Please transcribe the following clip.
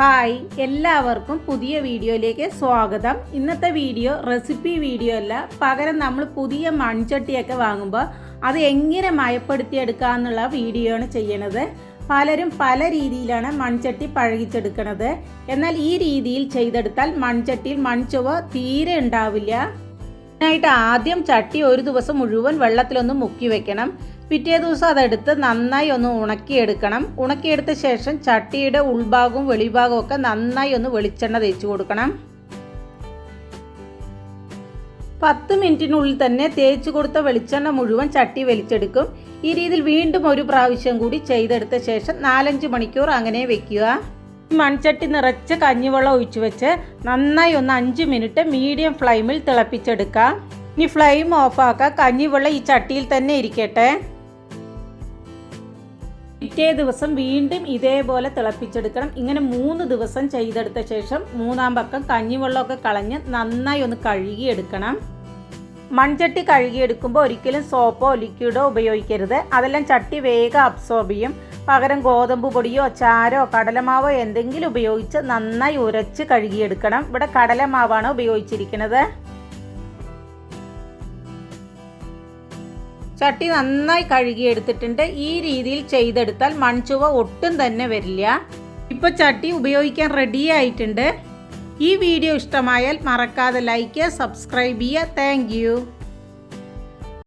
Hi എല്ലാവർക്കും പുതിയ വീഡിയോയിലേക്ക് സ്വാഗതം. ഇന്നത്തെ വീഡിയോ റെസിപ്പി വീഡിയോ അല്ല. പകരം നമ്മൾ പുതിയ മൺചട്ടിയൊക്കെ വാങ്ങുമ്പോൾ അത് എങ്ങനെ മയപ്പെടുത്തിയെടുക്കാന്നുള്ള വീഡിയോ ആണ് ചെയ്യണത്. പലരും പല രീതിയിലാണ് മൺചട്ടി പഴകിച്ചെടുക്കണത്. എന്നാൽ ഈ രീതിയിൽ ചെയ്തെടുത്താൽ മൺചട്ടിയിൽ മൺചുവ തീരെ ഉണ്ടാവില്ല. അതിനായിട്ട് ആദ്യം ചട്ടി ഒരു ദിവസം മുഴുവൻ വെള്ളത്തിലൊന്ന് മുക്കി വെക്കണം. പിറ്റേ ദിവസം അതെടുത്ത് നന്നായി ഒന്ന് ഉണക്കിയെടുക്കണം. ഉണക്കിയെടുത്ത ശേഷം ചട്ടിയുടെ ഉൾഭാഗവും വെളിഭാഗവും ഒക്കെ നന്നായി ഒന്ന് വെളിച്ചെണ്ണ തേച്ച് കൊടുക്കണം. പത്ത് മിനിറ്റിനുള്ളിൽ തന്നെ തേച്ച് കൊടുത്ത വെളിച്ചെണ്ണ മുഴുവൻ ചട്ടി വലിച്ചെടുക്കും. ഈ രീതിയിൽ വീണ്ടും ഒരു പ്രാവശ്യം കൂടി ചെയ്തെടുത്ത ശേഷം നാലഞ്ച് മണിക്കൂർ അങ്ങനെ വെക്കുക. മൺചട്ടി നിറച്ച് കഞ്ഞിവെള്ളം ഒഴിച്ചു വെച്ച് നന്നായി ഒന്ന് അഞ്ച് മിനിറ്റ് മീഡിയം ഫ്ലെയിമിൽ തിളപ്പിച്ചെടുക്കാം. ഇനി ഫ്ലെയിം ഓഫാക്കുക കഞ്ഞിവെള്ളം ഈ ചട്ടിയിൽ തന്നെ ഇരിക്കട്ടെ. പിറ്റേ ദിവസം വീണ്ടും ഇതേപോലെ തിളപ്പിച്ചെടുക്കണം. ഇങ്ങനെ മൂന്ന് ദിവസം ചെയ്തെടുത്ത ശേഷം മൂന്നാം പക്കം കഞ്ഞിവെള്ളമൊക്കെ കളഞ്ഞ് നന്നായി ഒന്ന് കഴുകിയെടുക്കണം. മൺചട്ടി കഴുകിയെടുക്കുമ്പോൾ ഒരിക്കലും സോപ്പോ ലിക്വിഡോ ഉപയോഗിക്കരുത്. അതെല്ലാം ചട്ടി വേഗം അബ്സോർബ് ചെയ്യും. പകരം ഗോതമ്പ് പൊടിയോ ചാരോ കടലമാവോ എന്തെങ്കിലും ഉപയോഗിച്ച് നന്നായി ഉരച്ച് കഴുകിയെടുക്കണം. ഇവിടെ കടലമാവാണ് ഉപയോഗിച്ചിരിക്കുന്നത്. ചട്ടി നന്നായി കഴുകിയെടുത്തിട്ടുണ്ട്. ഈ രീതിയിൽ ചെയ്തെടുത്താൽ മൺചുവ ഒട്ടും തന്നെ വരില്ല. ഇപ്പോൾ ചട്ടി ഉപയോഗിക്കാൻ റെഡി ആയിട്ടുണ്ട്. ഈ വീഡിയോ ഇഷ്ടമായാൽ മറക്കാതെ ലൈക്ക് സബ്സ്ക്രൈബ് ചെയ്യുക. താങ്ക്